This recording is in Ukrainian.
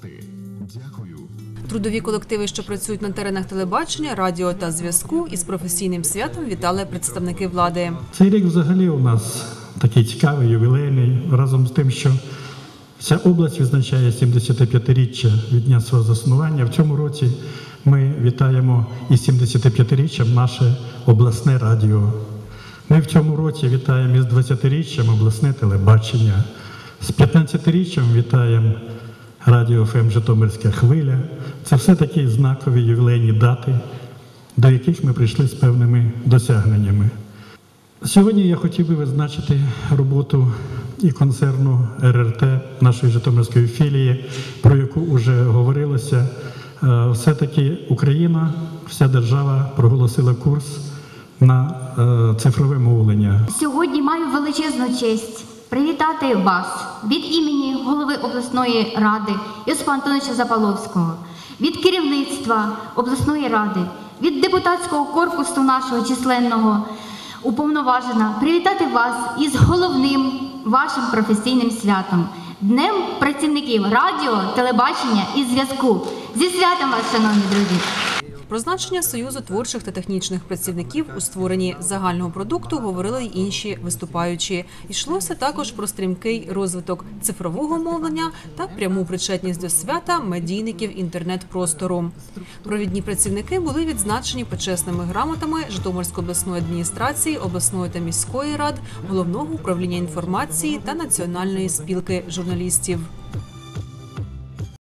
сказати дякую. Трудові колективи, що працюють на теренах телебачення, радіо та зв'язку, із професійним святом вітали представники влади. Цей рік взагалі у нас такий цікавий, ювілейний, разом з тим, що вся область відзначає 75-річчя від дня свого заснування. В цьому році ми вітаємо із 75-річчям наше обласне радіо. Ми в цьому році вітаємо із 20-річчям обласне телебачення, з 15-річчям вітаємо радіо ФМ Житомирська хвиля. Це все такі знакові ювілейні дати, до яких ми прийшли з певними досягненнями. Сьогодні я хотів би визначити роботу і концерну РРТ нашої Житомирської філії, про яку вже говорилося. Е, Все-таки Україна, вся держава проголосила курс на е, цифрове мовлення. Сьогодні маю величезну честь привітати вас від імені голови обласної ради Йосипа Антоновича Запаловського, від керівництва обласної ради, від депутатського корпусу нашого численного уповноважена привітати вас із головним вашим професійним святом Днем працівників радіо, телебачення і зв'язку. Зі святом вас, шановні друзі! Про значення союзу творчих та технічних працівників у створенні загального продукту говорили й інші виступаючі. Йшлося також про стрімкий розвиток цифрового мовлення та пряму причетність до свята медійників інтернет-простору. Провідні працівники були відзначені почесними грамотами Житомирської обласної адміністрації, обласної та міської рад, головного управління інформації та національної спілки журналістів.